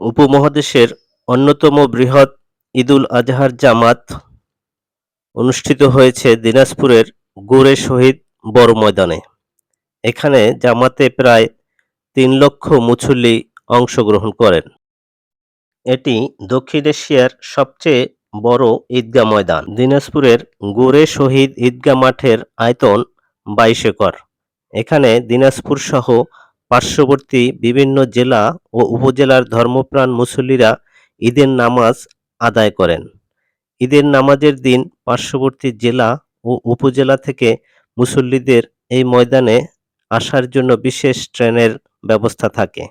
উপমহাদেশের অন্যতম বৃহৎ ঈদুল আজহার জামাত অনুষ্ঠিত হয়েছে দিনাজপুরের গোরে শহীদ বড় ময়দানে। এখানে জামাতে প্রায় তিন লক্ষ মুসল্লি অংশগ্রহণ করেন। এটি দক্ষিণ এশিয়ার সবচেয়ে বড় ঈদগাহ ময়দান। দিনাজপুরের গোরে শহীদ ঈদগাহ মাঠের আয়তন বাইশ একর। এখানে দিনাজপুর সহ পার্শ্ববর্তী বিভিন্ন জেলা ও উপজেলার ধর্মপ্রাণ মুসল্লিরা ঈদের নামাজ আদায় করেন। ঈদের নামাজের দিন পার্শ্ববর্তী জেলা ও উপজেলা থেকে মুসল্লিদের এই ময়দানে আসার জন্য বিশেষ ট্রেনের ব্যবস্থা থাকে।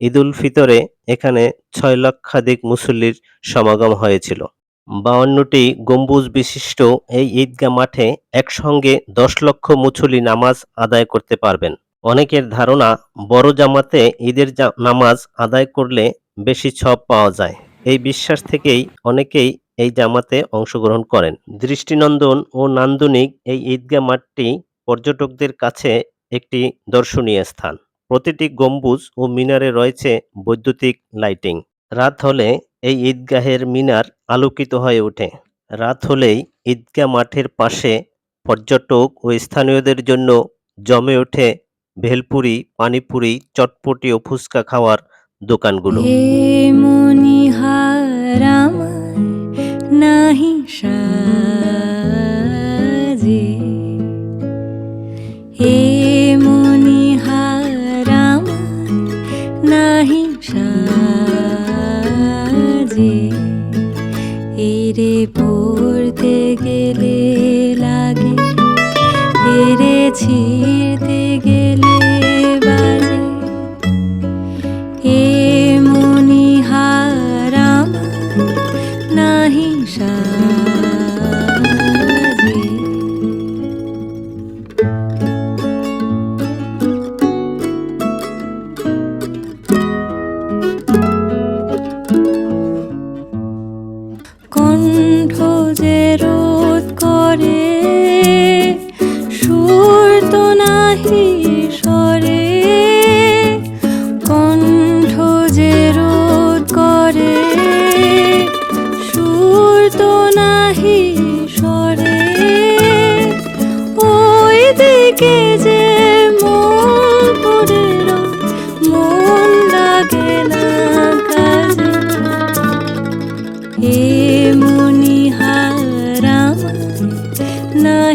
ঈদুল ফিতরে এখানে ছয় লক্ষাধিক মুসল্লির সমাগম হয়েছিল। বাউন্নটি গম্বুজ বিশিষ্ট এই ঈদগাহ মাঠে একসঙ্গে দশ লক্ষ মুসল্লি নামাজ আদায় করতে পারবেন। অনেকের ধারণা, বড় জামাতে ঈদের নামাজ আদায় করলে বেশি ছব পাওয়া যায়। এই বিশ্বাস থেকেই অনেকেই এই জামাতে অংশগ্রহণ করেন। দৃষ্টিনন্দন ও নান্দনিক এই ঈদগাহ মাঠটি পর্যটকদের কাছে একটি দর্শনীয় স্থান। প্রতিটি গম্বুজ ও মিনারে রয়েছে বৈদ্যুতিক লাইটিং। রাত হলে এই ঈদগাহের মিনার আলোকিত হয়ে ওঠে। রাত হলেই ঈদগাহ মাঠের পাশে পর্যটক ও স্থানীয়দের জন্য জমে ওঠে ভেলপুরি, পানিপুরি, চটপটি ও ফুচকা খাওয়ার দোকানগুলো। নাহি সাজে সাজে এরে পড়তে গেলে লাগে। এরে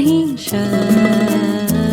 নাহি সাজে